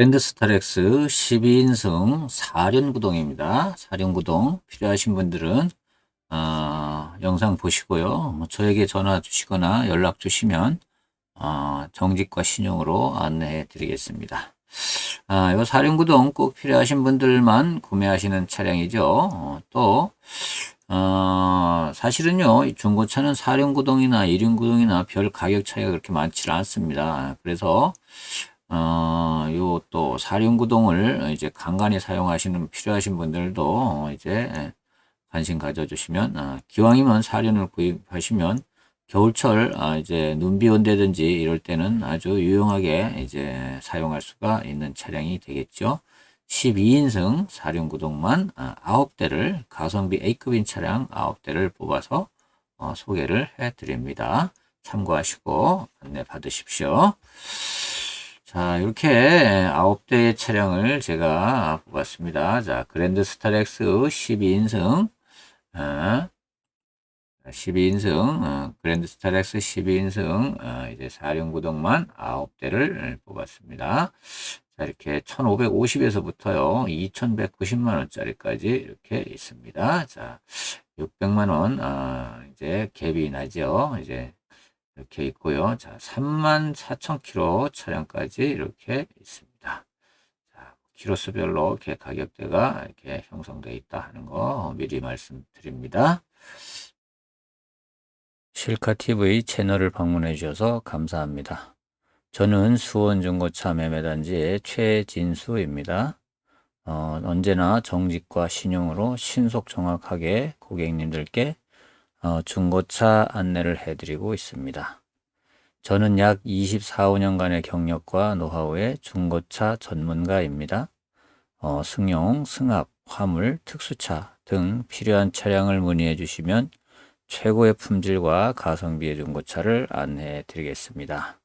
랜드스타렉스 12인승 4륜구동입니다. 4륜구동 필요하신 분들은 어, 영상 보시고요. 뭐 저에게 전화 주시거나 연락 주시면 어, 정직과 신용으로 안내해 드리겠습니다. 아, 요 사륜구동 꼭 필요하신 분들만 구매하시는 차량이죠. 어, 또 어, 사실은요, 이 중고차는 4륜구동이나 2륜구동이나 별 가격 차이가 그렇게 많지 않습니다. 그래서 어, 요또 사륜구동을 이제 간간히 사용하시는 필요하신 분들도 이제 관심 가져주시면 아, 기왕이면 사륜을 구입하시면 겨울철 아, 이제 눈비 온다든지 이럴 때는 아주 유용하게 이제 사용할 수가 있는 차량이 되겠죠. 12인승 사륜구동만 아, 9대를 가성비 A급인 차량 9대를 뽑아서 어, 소개를 해 드립니다. 참고하시고 안내 받으십시오. 자, 이렇게 아홉 대의 차량을 제가 뽑았습니다. 자, 그랜드 스타렉스 12인승, 어, 12인승, 어, 그랜드 스타렉스 12인승, 어, 이제 사륜구동만 아홉 대를 뽑았습니다. 자, 이렇게 1550에서부터요, 2190만원짜리까지 이렇게 있습니다. 자, 600만원, 아, 이제 갭이 나죠. 이제 이렇게 있고요. 자, 34,000km 차량까지 이렇게 있습니다. 자, 키로수별로 이렇게 가격대가 이렇게 형성되어 있다 하는 거 미리 말씀드립니다. 실카TV 채널을 방문해 주셔서 감사합니다. 저는 수원중고차 매매단지의 최진수입니다. 어, 언제나 정직과 신용으로 신속 정확하게 고객님들께 어, 중고차 안내를 해드리고 있습니다. 저는 약 24, 5년간의 경력과 노하우의 중고차 전문가입니다. 어, 승용, 승합, 화물, 특수차 등 필요한 차량을 문의해 주시면 최고의 품질과 가성비의 중고차를 안내해 드리겠습니다.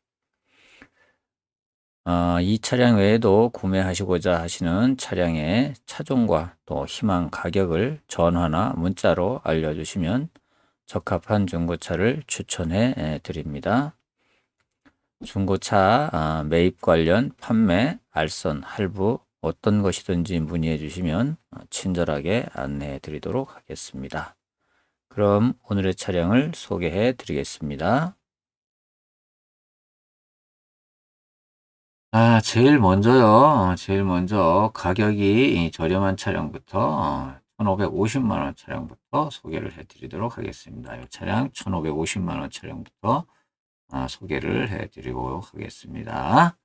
어, 이 차량 외에도 구매하시고자 하시는 차량의 차종과 또 희망 가격을 전화나 문자로 알려주시면 적합한 중고차를 추천해 드립니다. 중고차 아, 매입 관련 판매, 알선, 할부 어떤 것이든지 문의해 주시면 친절하게 안내해 드리도록 하겠습니다. 그럼 오늘의 차량을 소개해 드리겠습니다. 아, 제일 먼저요. 제일 먼저 가격이 저렴한 차량부터 1,550만 원 차량부터 소개를 해드리도록 하겠습니다. 이 차량 1,550만 원 차량부터 아, 소개를 해드리도록 하겠습니다.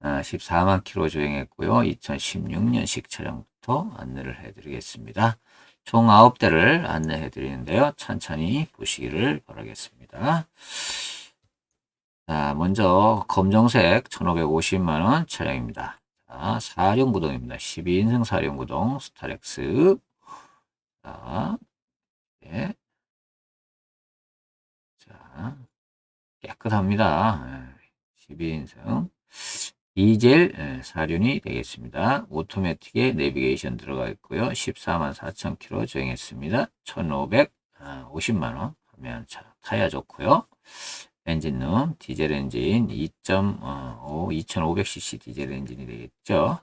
아, 14만 킬로 주행했고요. 2016년식 차량부터 안내를 해드리겠습니다. 총 9대를 안내해 드리는데요. 천천히 보시기를 바라겠습니다. 자, 먼저 검정색 1550만원 차량입니다. 자, 사륜구동입니다. 12인승 사륜구동 스타렉스 자, 네. 자, 깨끗합니다. 12인승. 디젤 사륜이 되겠습니다. 오토매틱에 내비게이션 들어가 있고요. 14만 4천 킬로 주행했습니다. 1,550만원 하면 차, 타야 좋고요. 엔진룸 디젤 엔진 2.5 2500cc 디젤 엔진이 되겠죠.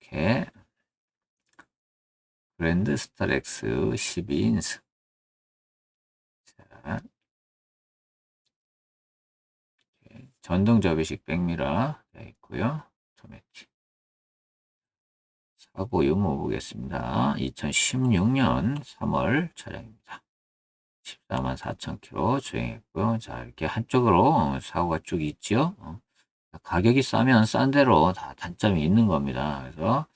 이렇게 그랜드 스타렉스 12인승. 자, 전동 접이식 백미러 되어 있고요. 토매틱. 사고 유무 보겠습니다. 2016년 3월 차량입니다. 14만 4천 킬로 주행했고요. 자, 이렇게 한쪽으로 사고가 쭉 있죠. 어. 가격이 싸면 싼 대로 다 단점이 있는 겁니다. 그래서 뭐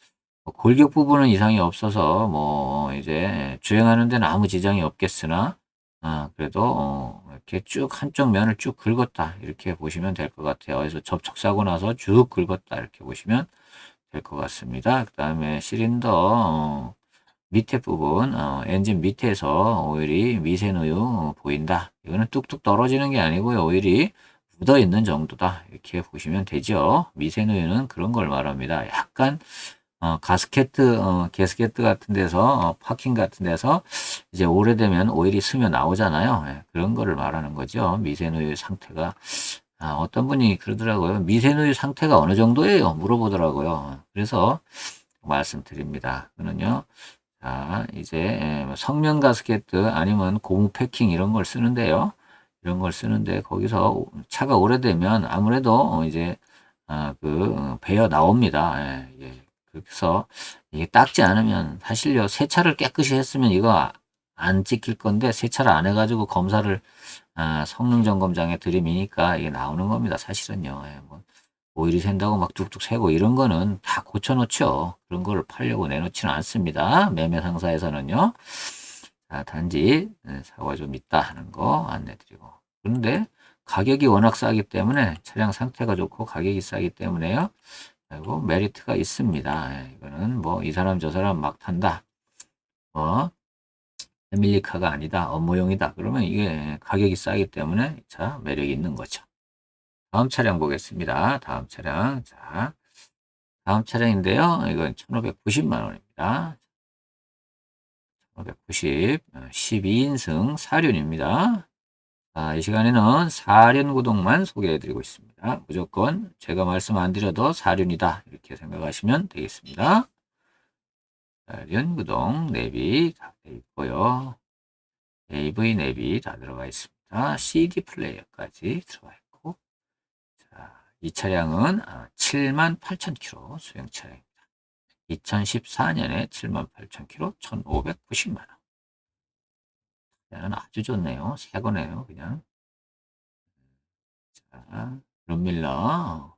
골격 부분은 이상이 없어서 뭐 이제 주행하는 데는 아무 지장이 없겠으나 아 그래도 어 이렇게 쭉 한쪽 면을 쭉 긁었다 이렇게 보시면 될 것 같아요. 그래서 접촉사고 나서 쭉 긁었다 이렇게 보시면 될 것 같습니다. 그 다음에 실린더 어 밑에 부분 어 엔진 밑에서 오일이 미세누유 보인다. 이거는 뚝뚝 떨어지는 게 아니고요. 오일이 묻어 있는 정도다 이렇게 보시면 되죠. 미세누유는 그런 걸 말합니다. 약간 어, 가스켓트, 어, 게스켓트 같은 데서, 어, 파킹 같은 데서 이제 오래되면 오일이 스며 나오잖아요. 예, 그런 거를 말하는 거죠. 미세누유 상태가 아, 어떤 분이 그러더라고요. 미세누유 상태가 어느 정도예요? 물어보더라고요. 그래서 말씀드립니다. 그는요. 자, 이제 뭐 성면 가스켓트 아니면 고무 패킹 이런 걸 쓰는데요. 이런 걸 쓰는데 거기서 차가 오래되면 아무래도 이제 아, 그 배어 나옵니다. 예, 예. 그래서 이게 닦지 않으면 사실요 세차를 깨끗이 했으면 이거 안 찍힐 건데 세차를 안 해가지고 검사를 아, 성능 점검장에 들이미니까 이게 나오는 겁니다. 사실은요. 예, 뭐 오일이 샌다고 막 뚝뚝 새고 이런 거는 다 고쳐놓죠. 그런 걸 팔려고 내놓지는 않습니다. 매매 상사에서는요. 자, 단지 예, 사고가 좀 있다 하는 거 안내드리고. 그런데 가격이 워낙 싸기 때문에 차량 상태가 좋고 가격이 싸기 때문에요. 그리고 메리트가 있습니다. 예, 이거는 뭐 이 사람 저 사람 막 탄다. 뭐 패밀리카가 아니다. 업무용이다. 그러면 이게 가격이 싸기 때문에 자 매력이 있는 거죠. 다음 차량 보겠습니다. 다음 차량. 자, 다음 차량인데요. 이건 1590만 원입니다. 1590, 12인승 사륜입니다. 자, 이 시간에는 사륜 구동만 소개해 드리고 있습니다. 무조건 제가 말씀 안 드려도 사륜이다. 이렇게 생각하시면 되겠습니다. 사륜 구동 내비 다 되어 있고요. AV 내비 다 들어가 있습니다. CD 플레이어까지 들어가 있고. 자, 이 차량은 78,000km 수용 차량입니다. 2014년에 78,000km 1,590만원. 차량은 아주 좋네요. 새 거네요, 그냥. 자, 룸밀러.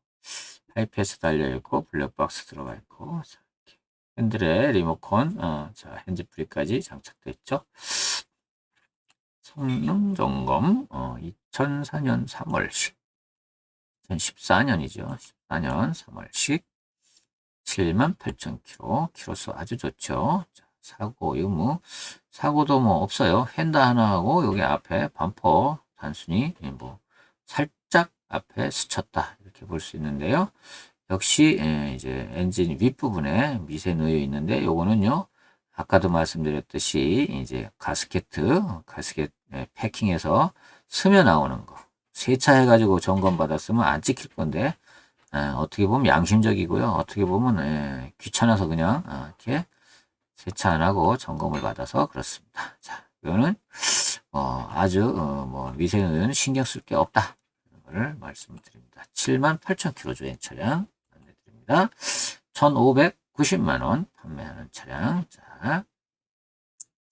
하이패스 달려있고, 블랙박스 들어가 있고, 자, 이렇게. 핸들에 리모컨, 어, 자, 핸즈프리까지 장착되어 있죠. 성능 점검, 어, 2004년 3월식. 2014년이죠. 14년 3월식. 78,000km. 키로수 아주 좋죠. 자, 사고, 이거 뭐, 사고도 뭐 없어요. 휀다 하나 하고, 여기 앞에 범퍼 단순히 뭐, 살짝 앞에 스쳤다. 이렇게 볼 수 있는데요. 역시, 예, 이제 엔진 윗부분에 미세 놓여 있는데, 요거는요, 아까도 말씀드렸듯이, 이제 가스케트, 가스켓 예, 패킹해서 스며 나오는 거. 세차해 가지고 점검 받았으면 안 찍힐 건데, 예, 어떻게 보면 양심적이고요. 어떻게 보면 예, 귀찮아서 그냥 어, 이렇게 세차 안 하고 점검을 받아서 그렇습니다. 자, 이거는 어, 아주 어, 뭐 미세는 신경 쓸 게 없다. 를 말씀드립니다. 78,000km 주행 차량 안내드립니다. 1,590만 원 판매하는 차량. 자,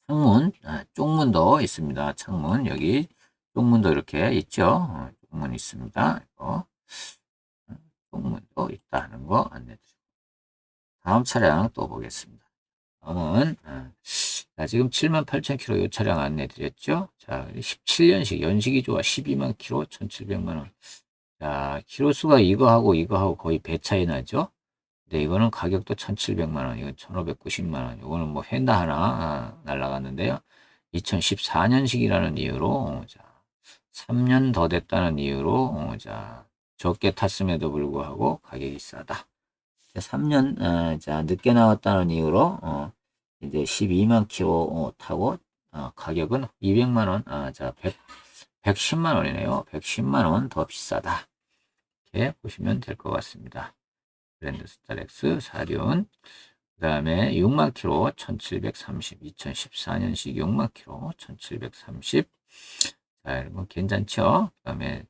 창문, 아, 쪽문도 있습니다. 창문 여기 쪽문도 이렇게 있죠. 어, 쪽문 있습니다. 이거 쪽문도 있다는 거 안내드립니다. 다음 차량 또 보겠습니다. 다음은 아, 자, 지금 78,000km 이 차량 안내 드렸죠. 자, 17년식 연식이 좋아 12만 km 1,700만 원. 자, 키로수가 이거하고 이거하고 거의 배 차이 나죠. 근데 이거는 가격도 1,700만 원, 이건 1,590만 원. 이거는 뭐 헨다 하나 아, 날라갔는데요. 2014년식이라는 이유로 자, 3년 더 됐다는 이유로 어, 자, 적게 탔음에도 불구하고 가격이 싸다. 3년 어, 자 늦게 나왔다는 이유로 어, 이제 12만 킬로 어, 타고 어, 가격은 200만 원, 아, 자 100, 110만 원이네요. 110만 원 더 비싸다. 이렇게 보시면 될 것 같습니다. 브랜드 스타렉스 사륜 그 다음에 6만 킬로 1730 2014년식 6만 킬로 1730 자, 여러분 괜찮죠? 그 다음에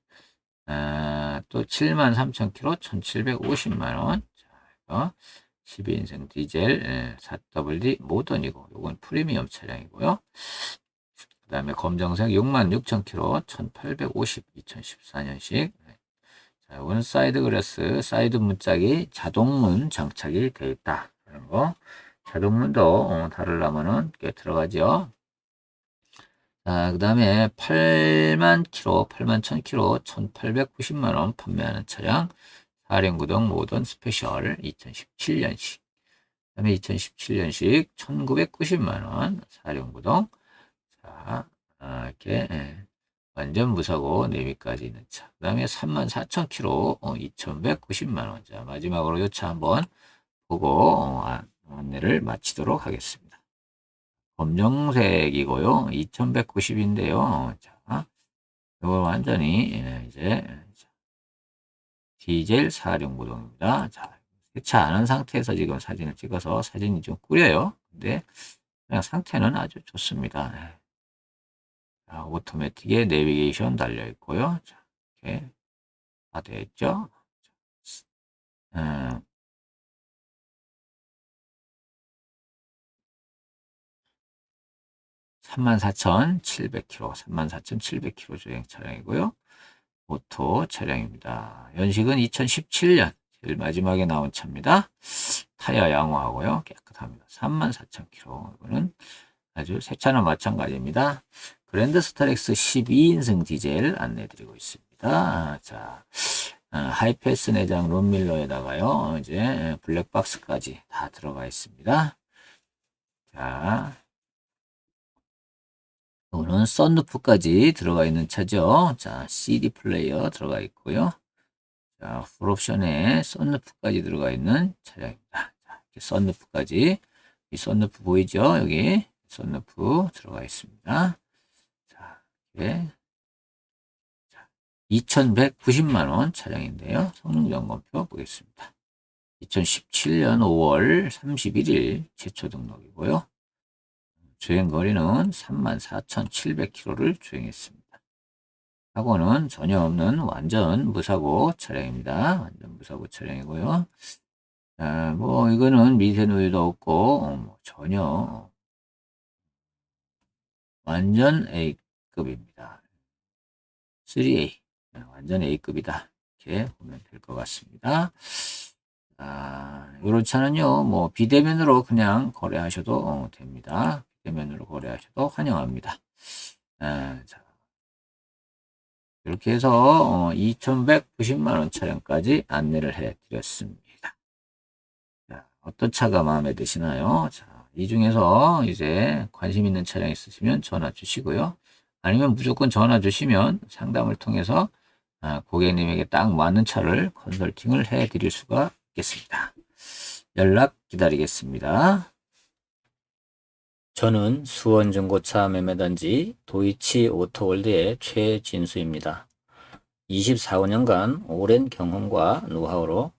아, 또 7만 3천 킬로 1750만 원. 자, 이거 12인승 디젤 4WD 모던이고 이건 프리미엄 차량이고요. 그 다음에 검정색 6만 6천 킬로 1850 2014년식 자, 이거는 사이드 그래스 사이드 문짝이 자동문 장착이 되어 있다. 이런 거 자동문도 어, 다르려면은 꽤 들어가죠. 자, 그 다음에 8만 킬로, 8만 1000 킬로, 1890만 원 판매하는 차량 사륜구동 모던 스페셜 2017년식. 그 다음에 2017년식 1990만 원 사륜구동. 자, 아, 이렇게 예, 완전 무사고 내비까지 있는 차. 그 다음에 3만 4천 킬로, 어, 2190만 원. 자, 마지막으로 이 차 한번 보고 어, 안내를 마치도록 하겠습니다. 검정색이고요. 2190인데요. 자, 이거 완전히 예, 이제 디젤 4륜 구동입니다. 자, 세차 안 한 상태에서 지금 사진을 찍어서 사진이 좀 꾸려요. 근데 그냥 상태는 아주 좋습니다. 네. 자, 오토매틱에 내비게이션 달려 있고요. 자, 이렇게 다 되어 있죠. 음, 34,700km, 34,700km 주행 차량이고요. 오토 차량입니다. 연식은 2017년 제일 마지막에 나온 차입니다. 타이어 양호하고요. 깨끗합니다. 34,000km. 이거는 아주 새 차나 마찬가지입니다. 그랜드 스타렉스 12인승 디젤 안내드리고 있습니다. 자, 어, 하이패스 내장 롬밀러에다가요. 이제 블랙박스까지 다 들어가 있습니다. 자, 이거는 썬루프까지 들어가 있는 차죠. 자, CD 플레이어 들어가 있고요. 자, 풀 옵션에 썬루프까지 들어가 있는 차량입니다. 자, 이렇게 썬루프까지 이 썬루프 보이죠? 여기 썬루프 들어가 있습니다. 자, 이렇게 2,190만 원 차량인데요. 성능 점검표 보겠습니다. 2017년 5월 31일 최초 등록이고요. 주행 거리는 34,700km를 주행했습니다. 사고는 전혀 없는 완전 무사고 차량입니다. 완전 무사고 차량이고요. 아, 뭐 이거는 미세 우유도 없고 어, 뭐 전혀 완전 A급입니다. 3A 완전 A급이다. 이렇게 보면 될 것 같습니다. 아, 이런 차는요, 뭐 비대면으로 그냥 거래하셔도 됩니다. 대면으로 거래하셔도 환영합니다. 아, 자, 이렇게 해서 2,190만원 어, 차량까지 안내를 해 드렸습니다. 자, 어떤 차가 마음에 드시나요? 자, 이 중에서 이제 관심 있는 차량 있으시면 전화 주시고요. 아니면 무조건 전화 주시면 상담을 통해서 아, 고객님에게 딱 맞는 차를 컨설팅을 해 드릴 수가 있겠습니다. 연락 기다리겠습니다. 저는 수원중고차 매매단지 도이치 오토월드의 최진수입니다. 24년간 오랜 경험과 노하우로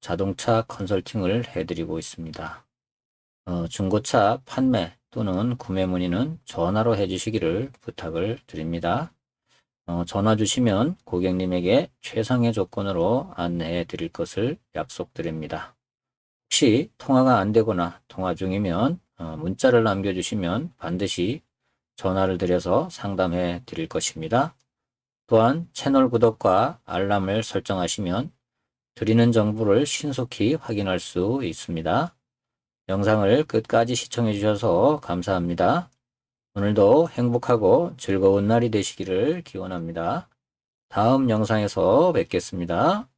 자동차 컨설팅을 해드리고 있습니다. 어, 중고차 판매 또는 구매 문의는 전화로 해주시기를 부탁을 드립니다. 어, 전화 주시면 고객님에게 최상의 조건으로 안내해 드릴 것을 약속드립니다. 혹시 통화가 안 되거나 통화 중이면 어, 문자를 남겨주시면 반드시 전화를 드려서 상담해 드릴 것입니다. 또한 채널 구독과 알람을 설정하시면 드리는 정보를 신속히 확인할 수 있습니다. 영상을 끝까지 시청해 주셔서 감사합니다. 오늘도 행복하고 즐거운 날이 되시기를 기원합니다. 다음 영상에서 뵙겠습니다.